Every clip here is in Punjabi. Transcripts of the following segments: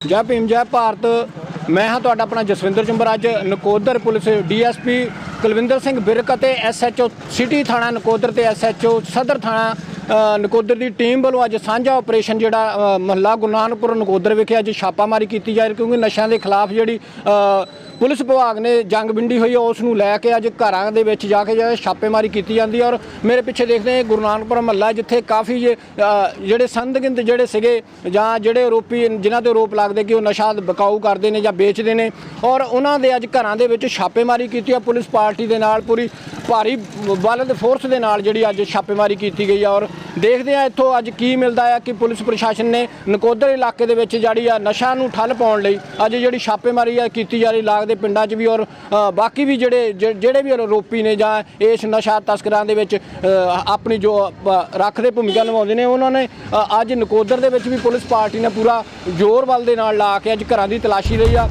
ਜੈ ਭੀਮ, ਜੈ ਭਾਰਤ। ਮੈਂ ਹਾਂ ਤੁਹਾਡਾ ਆਪਣਾ ਜਸਵਿੰਦਰ ਚੰਬਰ ਅੱਜ Nakodar police D S P Kulwinder Singh Birk ਅਤੇ ਐਸਐਚਓ ਸਿਟੀ ਥਾਣਾ ਨਕੋਦਰ ਤੇ ਐਸਐਚਓ ਸਦਰ ਥਾਣਾ ਨਕੋਦਰ ਦੀ ਟੀਮ ਵੱਲੋਂ ਅੱਜ ਸਾਂਝਾ ਆਪਰੇਸ਼ਨ ਜਿਹੜਾ ਮਹੱਲਾ ਗੁਰਨਾਨਪੁਰ ਨਕੋਦਰ ਵਿਖੇ ਅੱਜ ਛਾਪਾਮਾਰੀ ਕੀਤੀ ਜਾ ਰਹੀ ਕਿਉਂਕਿ ਨਸ਼ਿਆਂ ਦੇ ਖਿਲਾਫ ਜਿਹੜੀ ਪੁਲਿਸ ਵਿਭਾਗ ਨੇ ਜੰਗ ਬਿੰਡੀ ਹੋਈ ਉਸ ਨੂੰ ਲੈ ਕੇ ਅੱਜ ਘਰਾਂ ਦੇ ਵਿੱਚ ਜਾ ਕੇ ਜਿਹੜਾ ਛਾਪੇਮਾਰੀ ਕੀਤੀ ਜਾਂਦੀ ਹੈ ਔਰ ਮੇਰੇ ਪਿੱਛੇ ਦੇਖਦੇ ਹਾਂ ਗੁਰਨਾਨਪੁਰ ਮਹੱਲਾ ਜਿੱਥੇ ਕਾਫੀ ਜਿਹੜੇ ਸੰਦਗਿੰਦ ਜਿਹੜੇ ਸੀਗੇ ਜਾਂ ਜਿਹੜੇ ਆਰੋਪੀ ਜਿਨ੍ਹਾਂ ਤੇ ਆਰੋਪ ਲੱਗਦੇ ਕਿ ਉਹ ਨਸ਼ਾ ਬਕਾਊ ਕਰਦੇ ਨੇ ਜਾਂ ਵੇਚਦੇ ਨੇ ਔਰ ਉਹਨਾਂ ਦੇ ਅੱਜ ਘਰਾਂ ਦੇ ਵਿੱਚ ਛਾਪੇਮਾਰੀ ਕੀਤੀ ਹੈ, ਪੁਲਿਸ ਪਾਰਟੀ ਦੇ ਨਾਲ ਪੂਰੀ ਭਾਰੀ ਬਲ ਦੇ ਫੋਰਸ ਦੇ ਨਾਲ ਜਿਹੜੀ ਅੱਜ ਛਾਪੇਮਾਰੀ ਕੀਤੀ ਗਈ ਹੈ ਔਰ ਦੇਖਦੇ ਆ ਇੱਥੋਂ ਅੱਜ ਕੀ ਮਿਲਦਾ ਹੈ ਕਿ ਪੁਲਿਸ ਪ੍ਰਸ਼ਾਸਨ ਨੇ ਨਕੋਦਰ ਇਲਾਕੇ ਦੇ ਵਿੱਚ ਜਿਹੜੀ ਆ ਨਸ਼ਾ ਨੂੰ ਠੱਲ ਪਾਉਣ ਲਈ ਅੱਜ ਜਿਹੜੀ ਛਾਪੇਮਾਰੀ ਆ ਕੀਤੀ ਜਾ ਰਹੀ ਲਾਗ ਦੇ ਪਿੰਡਾਂ 'ਚ ਵੀ ਔਰ ਬਾਕੀ ਵੀ ਜਿਹੜੇ ਜਿ- ਜਿਹੜੇ ਵੀ ਆਰੋਪੀ ਨੇ ਜਾਂ ਇਸ ਨਸ਼ਾ ਤਸਕਰਾਂ ਦੇ ਵਿੱਚ ਆਪਣੀ ਜੋ ਅ, ਰੱਖਦੇ ਭੂਮਿਕਾ ਨਿਭਾਉਂਦੇ ਨੇ ਉਹਨਾਂ ਨੇ ਅੱਜ ਨਕੋਦਰ ਦੇ ਵਿੱਚ ਵੀ ਪੁਲਿਸ ਪਾਰਟੀ ਨੇ ਪੂਰਾ ਜ਼ੋਰ ਬਲ ਦੇ ਨਾਲ ਲਾ ਕੇ ਅੱਜ ਘਰਾਂ ਦੀ ਤਲਾਸ਼ੀ ਲਈ ਆ।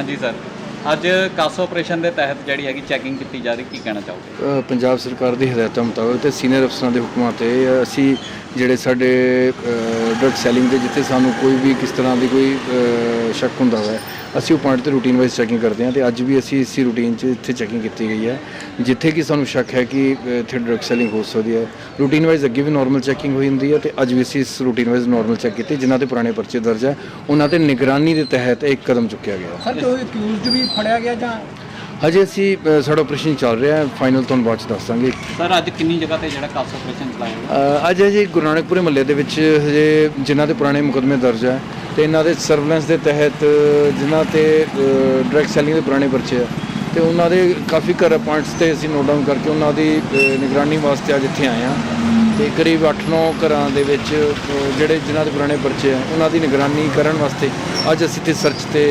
ਹਾਂਜੀ ਸਰ ਅੱਜ ਕਾਸ ਆਪਰੇਸ਼ਨ ਦੇ ਤਹਿਤ ਜਿਹੜੀ ਹੈਗੀ ਚੈਕਿੰਗ ਕੀਤੀ ਜਾ ਰਹੀ ਕੀ ਕਹਿਣਾ ਚਾਹੋਗੇ? ਪੰਜਾਬ ਸਰਕਾਰ ਦੀ ਹਦਾਇਤਾਂ ਮੁਤਾਬਕ ਤੇ ਸੀਨੀਅਰ ਅਫਸਰਾਂ ਦੇ ਹੁਕਮਾਂ ਤੇ ਅਸੀਂ ਜਿਹੜੇ ਸਾਡੇ ਡਰਗ ਸੈਲਿੰਗ ਦੇ ਜਿੱਥੇ ਸਾਨੂੰ ਕੋਈ ਵੀ ਕਿਸ ਤਰ੍ਹਾਂ ਦੀ ਕੋਈ ਸ਼ੱਕ ਹੁੰਦਾ ਹੈ ਅਸੀਂ ਉਹ ਪੁਆਇੰਟ ਤੇ ਰੂਟੀਨ ਵਾਈਜ਼ ਚੈਕਿੰਗ ਕਰਦੇ ਹਾਂ ਤੇ ਅੱਜ ਵੀ ਅਸੀਂ ਇਸੇ ਰੂਟੀਨ 'ਚ ਇੱਥੇ ਚੈਕਿੰਗ ਕੀਤੀ ਗਈ ਹੈ। ਜਿੱਥੇ ਕਿ ਸਾਨੂੰ ਸ਼ੱਕ ਹੈ ਕਿ ਇੱਥੇ ਡਰਗ ਸੈਲਿੰਗ ਹੋ ਸਕਦੀ ਹੈ। ਰੂਟੀਨ ਵਾਈਜ਼ ਅੱਗੇ ਵੀ ਨਾਰਮਲ ਚੈਕਿੰਗ ਹੋਈ ਹੁੰਦੀ ਹੈ ਤੇ ਅੱਜ ਵੀ ਅਸੀਂ ਇਸ ਰੂਟੀਨ ਵਾਈਜ਼ ਨਾਰਮਲ ਚੈੱਕ ਕੀਤੀ ਜਿਨ੍ਹਾਂ ਤੇ ਪੁਰਾਣੇ ਪਰਚੇ ਦਰਜ ਹੈ। ਉਹਨਾਂ ਤੇ ਨਿਗਰਾਨੀ ਦੇ ਤਹਿਤ ਇੱਕ ਕਦਮ ਚੁੱਕਿਆ ਗਿਆ। ਸਰ ਕੋਈ ਅਕਿਊਜ਼ਡ ਵੀ ਫੜਿਆ ਗਿਆ ਜਾਂ? ਹਜੇ ਅਸੀਂ ਅ, ਸਾਡਾ ਆਪਰੇਸ਼ਨ ਚੱਲ ਰਿਹਾ ਹੈ। ਫਾਈਨਲ ਤੁਹਾਨੂੰ ਬਾਅਦ ਚ ਦੱਸ ਦਾਂਗੇ ਸਰ ਅੱਜ ਕਿੰਨੀ ਜਗ੍ਹਾ ਤੇ ਜਿਹੜਾ ਕਾਸ ਆਪਰੇਸ਼ਨ ਚਲਾਇਆ ਗਿਆ? ਅ, ਅੱਜ ਜੀ ਗੁਰੂ ਨਾਨਕਪੁਰੇ ਮਹੱਲੇ ਦੇ ਵਿੱਚ ਹਜੇ ਜਿਨ੍ਹਾਂ ਦੇ ਪੁਰਾਣੇ ਮੁਕਦਮੇ ਦਰਜ ਹੈ ਤੇ ਇਹਨਾਂ ਦੇ ਸਰਵੇਲੈਂਸ ਦੇ ਤਹਿਤ ਜਿਨ੍ਹਾਂ ਤੇ ਡਰਗ ਸੈਲਿੰਗ ਦੇ ਪੁਰਾਣੇ ਪਰਚੇ ਆ ਤੇ ਉਹਨਾਂ ਦੇ ਕਾਫੀ ਘਰ ਪੁਆਇੰਟਸ ਤੇ ਅਸੀਂ ਨੋਟ ਡਾਊਨ ਕਰਕੇ ਉਹਨਾਂ ਦੀ ਅ, ਨਿਗਰਾਨੀ ਵਾਸਤੇ ਅੱਜ ਇੱਥੇ ਆਏ ਆ ਤੇ ਕਰੀਬ 8-9 ਘਰਾਂ ਦੇ ਵਿੱਚ ਅ, ਜਿਹੜੇ ਜਿਨ੍ਹਾਂ ਦੇ ਪੁਰਾਣੇ ਪਰਚੇ ਆ ਉਹਨਾਂ ਦੀ ਨਿਗਰਾਨੀ ਕਰਨ ਵਾਸਤੇ ਅੱਜ ਅਸੀਂ ਤੇ ਸਰਚ ਤੇ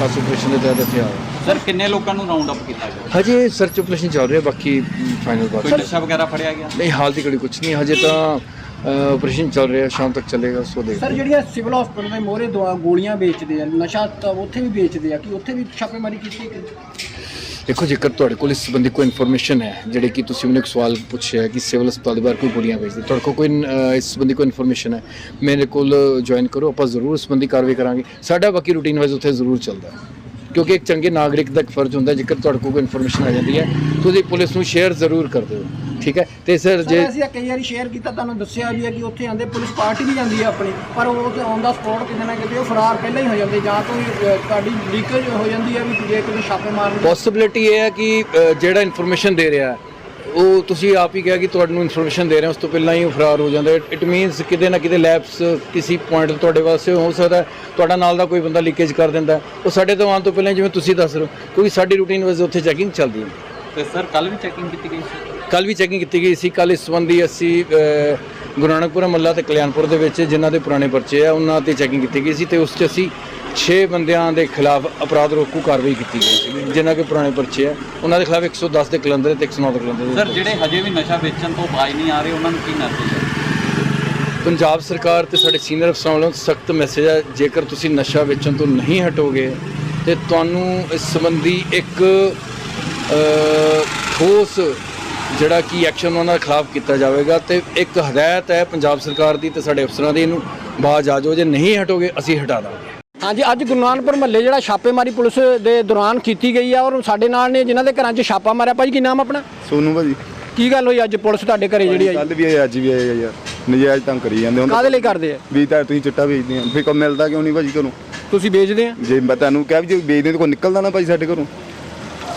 ਖਾਸ ਆਪਰੇਸ਼ਨ ਦੇ ਤਹਿਤ ਇੱਥੇ ਆਏ ਹਾਂ। ਸਰ ਕਿੰਨੇ ਲੋਕਾਂ ਨੂੰ ਰਾਉਂਡ ਅਪ ਕੀਤਾ ਗਿਆ? ਹਜੇ ਸਰਚ ਆਪਰੇਸ਼ਨ ਚੱਲ ਰਿਹਾ ਬਾਕੀ ਫਾਈਨਲ ਬਾਅਦ ਕੋਈ ਨਸ਼ਾ ਵਗੈਰਾ ਫੜਿਆ ਗਿਆ? ਨਹੀਂ ਹਾਲ ਦੀ ਘੜੀ ਕੁਝ ਨਹੀਂ ਹਜੇ ਤਾਂ ਆਪਰੇਸ਼ਨ ਚੱਲ ਰਿਹਾ ਸ਼ਾਮ ਤੱਕ ਚੱਲੇਗਾ ਸੋ ਸਰ ਦੇਖਦੇ ਜਿਹੜੀਆਂ ਸਿਵਲ ਹਸਪੀਟਲ ਦੇ ਮੋਹਰੇ ਦਵਾ ਗੋਲੀਆਂ ਵੇਚਦੇ ਆ ਨਸ਼ਾ ਤਾਂ ਉੱਥੇ ਵੀ ਵੇਚਦੇ ਆ ਕਿ ਉੱਥੇ ਵੀ ਛਾਪੇਮਾਰੀ ਕੀਤੀ ਦੇਖੋ ਜੇਕਰ ਤੁਹਾਡੇ ਕੋਲ ਇਸ ਸੰਬੰਧੀ ਕੋਈ ਇਨਫੋਰਮੇਸ਼ਨ ਹੈ ਜਿਹੜੇ ਕਿ ਤੁਸੀਂ ਮੈਨੂੰ ਇੱਕ ਸਵਾਲ ਪੁੱਛਿਆ ਕਿ ਸਿਵਲ ਹਸਪਤਾਲ ਦੇ ਬਾਹਰ ਕੋਈ ਗੋਲੀਆਂ ਵੇਚਦੇ ਤੁਹਾਡੇ ਕੋਲ ਕੋਈ ਇਸ ਸੰਬੰਧੀ ਕੋਈ ਇਨਫੋਰਮੇਸ਼ਨ ਹੈ ਮੇਰੇ ਕੋਲ ਜੁਆਇਨ ਕਰੋ ਆਪਾਂ ਜ਼ਰੂਰ ਇਸ ਸੰਬੰਧੀ ਕਾਰਵਾਈ ਕਰਾਂਗੇ। ਸਾਡਾ ਬਾਕੀ ਰੂਟੀਨ ਵਾਈਜ਼ ਉੱਥੇ ਜ਼ਰੂਰ ਚੱਲਦਾ ਹੈ। ਕਿਉਂਕਿ ਇੱਕ ਚੰਗੇ ਨਾਗਰਿਕ ਦਾ ਇੱਕ ਫਰਜ਼ ਹੁੰਦਾ ਜੇਕਰ ਤੁਹਾਡੇ ਕੋਲ ਕੋਈ ਇਨਫੋਰਮੇਸ਼ਨ ਆ ਜਾਂਦੀ ਹੈ ਤੁਸੀਂ ਪੁਲਿਸ ਨੂੰ ਸ਼ੇਅਰ ਜ਼ਰੂਰ ਕਰ ਦਿਓ ਠੀਕ ਹੈ? ਤੇ ਸਰ ਜੇ ਅਸੀਂ ਕਈ ਵਾਰੀ ਸ਼ੇਅਰ ਕੀਤਾ ਤੁਹਾਨੂੰ ਦੱਸਿਆ ਵੀ ਹੈ ਕਿ ਉੱਥੇ ਆਂਦੇ ਪੁਲਿਸ ਪਾਰਟੀ ਵੀ ਜਾਂਦੀ ਹੈ ਆਪਣੀ ਪਰ ਉਹ ਤੇ ਔਨ ਦਾ ਸਪੌਟ ਕਿਤੇ ਨਾ ਕਿਤੇ ਉਹ ਫਰਾਰ ਪਹਿਲਾਂ ਹੀ ਹੋ ਜਾਂਦੇ ਜਾਂ ਅ, ਤੁਹਾਡੀ ਲੀਕੇਜ ਹੋ ਜਾਂਦੀ ਹੈ ਵੀ ਜੇ ਕਿਤੇ ਛਾਪੇ ਮਾਰਨ ਪੋਸਿਬਿਲਿਟੀ ਇਹ ਹੈ ਕਿ ਜਿਹੜਾ ਇਨਫੋਰਮੇਸ਼ਨ ਦੇ ਰਿਹਾ ਹੈ, ਉਹ ਤੁਸੀਂ ਆਪ ਹੀ ਕਿਹਾ ਕਿ ਤੁਹਾਨੂੰ ਇਨਫੋਰਮੇਸ਼ਨ ਦੇ ਰਹੇ ਹੋ ਉਸ ਤੋਂ ਪਹਿਲਾਂ ਹੀ ਉਹ ਫਰਾਰ ਹੋ ਜਾਂਦਾ। ਇਟ ਮੀਨਸ ਕਿਤੇ ਨਾ ਕਿਤੇ ਲੈਬਸ ਕਿਸੇ ਪੁਆਇੰਟ ਤੋਂ ਤੁਹਾਡੇ ਵਾਸਤੇ ਹੋ ਸਕਦਾ ਤੁਹਾਡਾ ਨਾਲ ਦਾ ਕੋਈ ਬੰਦਾ ਲੀਕੇਜ ਕਰ ਦਿੰਦਾ। ਉਹ ਸਾਡੇ ਤੋਂ ਆਉਣ ਤੋਂ ਪਹਿਲਾਂ ਜਿਵੇਂ ਤੁਸੀਂ ਦੱਸ ਰਹੇ ਹੋ ਕਿਉਂਕਿ ਸਾਡੀ ਰੂਟੀਨ ਵਾਈਜ਼ ਉੱਥੇ ਚੈਕਿੰਗ ਚੱਲਦੀ ਹੈ। ਤੇ ਸਰ ਕੱਲ ਵੀ ਚੈਕਿੰਗ ਕੀਤੀ ਗਈ ਸੀ? ਕੱਲ ਵੀ ਚੈਕਿੰਗ ਕੀਤੀ ਗਈ ਸੀ। ਕੱਲ ਇਸ ਸੰਬੰਧੀ ਅਸੀਂ ਗੁਰੂ ਨਾਨਕਪੁਰਾ ਮੱਲਾ ਤੇ ਕਲਿਆਣਪੁਰ ਦੇ ਵਿੱਚ ਜਿਨ੍ਹਾਂ ਦੇ ਪੁਰਾਣੇ ਪਰਚੇ ਆ ਉਹਨਾਂ ਤੇ ਚੈਕਿੰਗ ਕੀਤੀ ਗਈ ਸੀ ਤੇ ਉਸ 'ਚ ਅਸੀਂ 6 ਬੰਦਿਆਂ ਦੇ ਖਿਲਾਫ ਅਪਰਾਧ ਰੋਕੂ ਕਾਰਵਾਈ ਕੀਤੀ ਗਈ ਸੀ। ਜਿਨ੍ਹਾਂ ਦੇ ਪੁਰਾਣੇ ਪਰਚੇ ਆ। ਉਹਨਾਂ ਦੇ ਖਿਲਾਫ 110 ਦੇ ਕਲੰਦਰ ਤੇ 109 ਦੇ ਕਲੰਦਰ ਸਰ ਜਿਹੜੇ ਹਜੇ ਵੀ ਨਸ਼ਾ ਵੇਚਣ ਤੋਂ ਬਾਜ ਨਹੀਂ ਆ ਰਹੇ ਉਹਨਾਂ ਨੂੰ ਕੀ ਮੈਸੇਜ ਹੈ? ਪੰਜਾਬ ਸਰਕਾਰ ਤੇ ਸਾਡੇ ਸੀਨੀਅਰ ਅਫਸਰਾਂ ਵੱਲੋਂ ਸਖਤ ਮੈਸੇਜ ਹੈ। ਜੇਕਰ ਤੁਸੀਂ ਨਸ਼ਾ ਵੇਚਣ ਤੋਂ ਨਹੀਂ ਹਟੋਗੇ ਤੇ ਤੁਹਾਨੂੰ ਇਸ ਸੰਬੰਧੀ ਇੱਕ ਠੋਸ ਜਿਹੜਾ ਕੀ ਐਕਸ਼ਨ ਉਹਨਾਂ ਦੇ ਖਿਲਾਫ ਕੀਤਾ ਜਾਵੇਗਾ ਤੇ ਇੱਕ ਹਦਾਇਤ ਹੈ ਪੰਜਾਬ ਸਰਕਾਰ ਦੀ ਤੇ ਸਾਡੇ ਅਫਸਰਾਂ ਦੀ। ਇਹਨੂੰ ਬਾਜ ਆ ਜਾਓ। ਜੇ ਨਹੀਂ ਹਟੋਗੇ ਅਸੀਂ ਹਟਾ ਦਾਂਗੇ। ਹਾਂਜੀ ਅੱਜ ਗੁਰੂ ਨਾਨਕਪੁਰ ਮਹੱਲੇ ਜਿਹੜਾ ਛਾਪੇਮਾਰੀ ਪੁਲਿਸ ਦੇ ਦੌਰਾਨ ਕੀਤੀ ਗਈ ਆ ਔਰ ਸਾਡੇ ਨਾਲ ਨੇ ਜਿਨ੍ਹਾਂ ਦੇ ਘਰਾਂ 'ਚ ਛਾਪਾ ਮਾਰਿਆ। ਭਾਜੀ ਕੀ ਨਾਮ ਆਪਣਾ? ਸੋਨੂੰ ਭਾਜੀ। ਕੀ ਗੱਲ ਹੋਈ ਅੱਜ ਪੁਲਿਸ ਤੁਹਾਡੇ ਘਰੇ ਜਿਹੜੀ ਆਈ? ਕੱਲ ਵੀ ਆਏ ਅੱਜ ਵੀ ਆਏ ਆ ਯਾਰ। ਨਜਾਇਜ਼ ਤੰਗ ਕਰੀ ਜਾਂਦੇ ਹੁਣ ਕਾਹਦੇ ਲਈ ਕਰਦੇ ਆ? ਵੀ ਤਾਂ ਤੁਸੀਂ ਚਿੱਟਾ ਵੇਚਦੇ ਆ। ਫਿਰ ਕੋ ਮਿਲਦਾ ਕਿਉਂ ਨਹੀਂ ਭਾਜੀ ਘਰੋਂ ਤੁਸੀਂ ਵੇਚਦੇ ਆ? ਜੇ ਮੈਂ ਤੁਹਾਨੂੰ ਕਿਹਾ ਵੀ ਜੇ ਵੇਚਦੇ ਤਾਂ ਕੋਈ ਨਿਕਲਦਾ ਨਾ ਭਾਜੀ ਸਾਡੇ ਘਰੋਂ।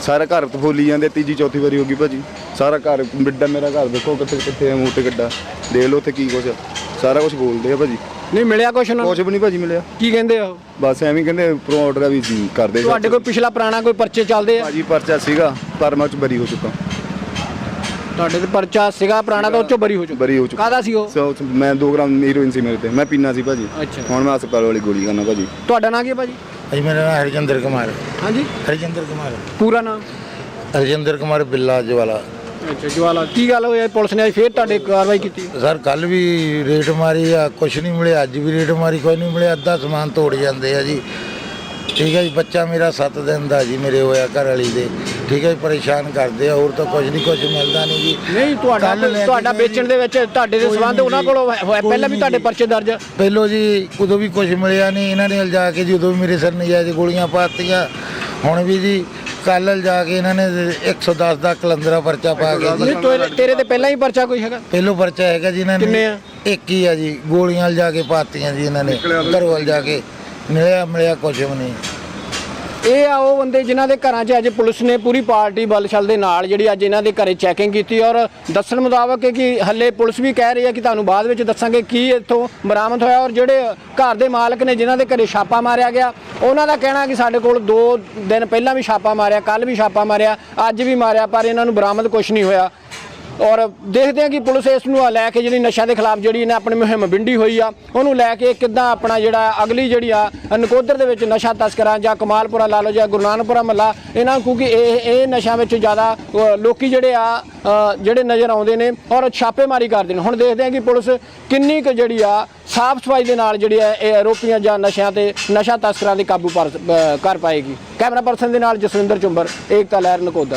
ਸਾਰਾ ਘਰ ਫੋਲੀ ਜਾਂਦੇ ਤੀਜੀ ਚੌਥੀ ਵਾਰੀ ਹੋ ਗਈ ਭਾਜੀ। ਸਾਰਾ ਘਰ ਬਿੱਡਾ ਮੇਰਾ ਘਰ ਦੇਖੋ ਕਿੱਥੇ ਕਿੱਥੇ ਮੂੰਹ ਤੇ ਗੱਡਾ। ਦੇਖ ਲਓ ਉੱਥੇ ਕੀ ਕੁਛ ਆ। ਸਾਰਾ ਕੁਝ ਬੋਲਦੇ ਆ ਭਾਜੀ। ਨਹੀਂ ਮਿਲਿਆ ਕੁਛ ਉਹਨਾਂ ਨੂੰ? ਕੁਛ ਵੀ ਨਹੀਂ ਭਾਜੀ ਮਿਲਿਆ। ਕੀ ਕਹਿੰਦੇ ਆ ਉਹ? ਬਸ ਐਵੇਂ ਹੀ ਕਹਿੰਦੇ ਉੱਪਰੋਂ ਆਰਡਰ ਵੀ ਕਰਦੇ ਤੁਹਾਡੇ ਕੋਈ ਪਿਛਲਾ ਪੁਰਾਣਾ ਕੋਈ ਪਰਚੇ ਚੱਲਦੇ ਆ? ਭਾਜੀ ਪਰਚਾ ਸੀਗਾ ਪਰ ਮੈਂ ਉਹ 'ਚ ਬਰੀ ਹੋ ਚੁੱਕਾ। ਤੁਹਾਡੇ ਤੇ ਪਰਚਾ ਸੀਗਾ ਪੁਰਾਣਾ ਤਾਂ ਉਹ ਚੋਂ ਬਰੀ ਹੋ ਚੁੱਕਾ। ਬਰੀ ਹੋ ਚੁੱਕਾ। ਕਾਹਦਾ ਸੀ ਉਹ? ਸੋ ਮੈਂ 2 ਗ੍ਰਾਮ ਹੀਰੋਇਨ ਸੀ ਮੇਰੇ ਤੇ। ਮੈਂ ਪੀਣਾ ਸੀ ਭਾਜੀ। ਅੱਛਾ। ਹੁਣ ਮੈਂ ਹਸਪਤਾਲ ਵਾਲੀ ਗੋਲੀ ਖਾਣਾ ਭਾਜੀ। ਤੁਹਾਡਾ ਨਾਂ ਕੀ ਹੈ ਭਾਜੀ? ਭਾਈ ਮੇਰਾ ਨਾਮ ਹਰਜਿੰਦਰ ਕੁਮਾਰ। ਹਾਂਜੀ। ਹਰਜਿੰਦਰ ਕੁਮਾਰ। ਪੂਰਾ ਨਾਮ ਹਰਜਿੰਦਰ ਕੁਮਾਰ ਬਿੱਲਾ ਜਵਾਲਾ। ਅੱਛਾ ਜਵਾਲਾ ਕੀ ਗੱਲ ਹੋਈ? ਪੁਲਿਸ ਨੇ ਅੱਜ ਫੇਰ ਤੁਹਾਡੇ ਕਾਰਵਾਈ ਕੀਤੀ ਸਰ ਕੱਲ ਵੀ ਰੇਟ ਮਾਰੀ ਆ ਕੁਛ ਨਹੀਂ ਮਿਲਿਆ ਅੱਜ ਵੀ ਰੇਟ ਮਾਰੀ ਕੋਈ ਨਹੀਂ ਮਿਲਿਆ ਅੱਧਾ ਸਮਾਨ ਤੋੜ ਜਾਂਦੇ ਆ ਜੀ ਠੀਕ ਹੈ ਜੀ ਬੱਚਾ ਮੇਰਾ 7 ਦਿਨ ਦਾ ਜੀ ਮੇਰੇ ਹੋਇਆ ਘਰ ਵਾਲੀ ਦੇ ਠੀਕ ਹੈ ਜੀ ਪਰੇਸ਼ਾਨ ਕਰਦੇ ਆ ਹੋਰ ਤਾਂ ਕੁਝ ਨਹੀਂ ਕੁਝ ਮਿਲਦਾ ਨਹੀਂ ਜੀ ਨਹੀਂ ਤੁਹਾਡਾ ਤੁਹਾਡਾ ਵੇਚਣ ਦੇ ਵਿੱਚ ਤੁਹਾਡੇ ਦੇ ਸਬੰਧ ਉਹਨਾਂ ਕੋਲ ਪਹਿਲਾਂ ਵੀ ਤੁਹਾਡੇ। ਪਰਚੇ ਦਰਜ? ਪਹਿਲੋਂ ਜੀ ਉਦੋਂ ਵੀ ਕੁਝ ਮਿਲਿਆ ਨਹੀਂ ਇਹਨਾਂ ਨੇ ਲਿਜਾ ਕੇ ਜੀ ਉਦੋਂ ਵੀ ਮੇਰੇ ਸਿਰ ਨਜਾਇਜ਼ ਗੋਲੀਆਂ ਪਾਤੀਆਂ ਹੁਣ ਵੀ ਜੀ ਕੱਲ ਜਾ ਕੇ ਇਹਨਾਂ ਨੇ 110 ਦਾ ਕਲੰਦਰਾ ਪਰਚਾ ਪਾ ਕੇ ਜੀ। ਨਹੀਂ ਤੇਰੇ- ਤੇਰੇ ਤੇ ਪਹਿਲਾਂ ਹੀ ਪਰਚਾ ਕੋਈ ਹੈਗਾ? ਪਹਿਲੋ ਪਰਚਾ ਹੈਗਾ ਜੀ ਇਹਨਾਂ ਨੇ। ਕਿੰਨੇ ਆ? ਇੱਕ ਹੀ ਆ ਜੀ ਗੋਲੀਆਂ ਲਿਜਾ ਕੇ ਪਾਤੀਆਂ ਜੀ ਇਹਨਾਂ ਨੇ। ਘਰੋਂ ਜਾ ਕੇ। ਮਿਲਿਆ ਮਿਲਿਆ ਕੁਝ ਵੀ ਨਹੀਂ। ਇਹ ਆ ਉਹ ਬੰਦੇ ਜਿਨ੍ਹਾਂ ਦੇ ਘਰਾਂ 'ਚ ਅੱਜ ਪੁਲਿਸ ਨੇ ਪੂਰੀ ਪਾਰਟੀ ਬਲਛਲ ਦੇ ਨਾਲ ਜਿਹੜੀ ਅੱਜ ਇਹਨਾਂ ਦੇ ਘਰੇ ਚੈਕਿੰਗ ਕੀਤੀ ਔਰ ਦੱਸਣ ਮੁਤਾਬਕ ਹੈ ਕਿ ਹੱਲੇ ਪੁਲਿਸ ਵੀ ਕਹਿ ਰਹੀ ਹੈ ਕਿ ਤੁਹਾਨੂੰ ਬਾਅਦ ਵਿੱਚ ਦੱਸਾਂਗੇ ਕੀ ਇੱਥੋਂ ਬਰਾਮਦ ਹੋਇਆ ਔਰ ਜਿਹੜੇ ਘਰ ਦੇ ਮਾਲਕ ਨੇ ਜਿਨ੍ਹਾਂ ਦੇ ਘਰੇ ਛਾਪਾ ਮਾਰਿਆ ਗਿਆ, ਉਹਨਾਂ ਦਾ ਕਹਿਣਾ ਕਿ ਸਾਡੇ ਕੋਲ 2 ਦਿਨ ਪਹਿਲਾਂ ਵੀ ਛਾਪਾ ਮਾਰਿਆ ਕੱਲ ਵੀ ਛਾਪਾ ਮਾਰਿਆ, ਅੱਜ ਵੀ ਮਾਰਿਆ, ਪਰ ਇਹਨਾਂ ਨੂੰ ਬਰਾਮਦ ਕੁਝ ਨਹੀਂ ਹੋਇਆ। ਔਰ ਦੇਖਦੇ ਹਾਂ ਕਿ ਪੁਲਿਸ ਇਸ ਨੂੰ ਲੈ ਕੇ ਜਿਹੜੀ ਨਸ਼ਾ ਦੇ ਖਿਲਾਫ ਜਿਹੜੀ ਇਹਨੇ ਆਪਣੀ ਮੁਹਿੰਮ ਵਿੰਡੀ ਹੋਈ ਆ ਉਹਨੂੰ ਲੈ ਕੇ ਕਿੱਦਾਂ ਆਪਣਾ ਜਿਹੜਾ ਅਗਲੀ ਜਿਹੜੀ ਆ ਨਕੋਦਰ ਦੇ ਵਿੱਚ ਨਸ਼ਾ ਤਸਕਰਾਂ ਜਾਂ ਕਮਾਲਪੁਰਾ ਲਾ ਲਓ ਜਾਂ ਗੁਰੂ ਨਾਨਕਪੁਰਾ ਮੱਲਾ ਇਹਨਾਂ ਕਿਉਂਕਿ ਇਹ ਇਹ ਨਸ਼ਾ ਵਿੱਚ ਜ਼ਿਆਦਾ ਅ, ਲੋਕੀ ਜਿਹੜੇ ਆ ਜਿਹੜੇ ਨਜ਼ਰ ਆਉਂਦੇ ਨੇ ਔਰ ਛਾਪੇਮਾਰੀ ਕਰਦੇ ਨੇ। ਹੁਣ ਦੇਖਦੇ ਹਾਂ ਕਿ ਪੁਲਿਸ ਕਿੰਨੀ ਕੁ ਜਿਹੜੀ ਆ ਸਾਫ਼ ਸਫ਼ਾਈ ਦੇ ਨਾਲ ਜਿਹੜੀ ਆ ਇਹ ਆਰੋਪੀਆਂ ਜਾਂ ਨਸ਼ਿਆਂ ਤੇ ਨਸ਼ਾ ਤਸਕਰਾਂ ਦੇ ਕਾਬੂ ਕਰ ਪਾਏਗੀ। ਕੈਮਰਾ ਪਰਸਨ ਦੇ ਨਾਲ ਜਸਵਿੰਦਰ ਚੁੰਬਰ ਏਕਤਾ ਲਹਿਰ ਨਕੋਦਰ।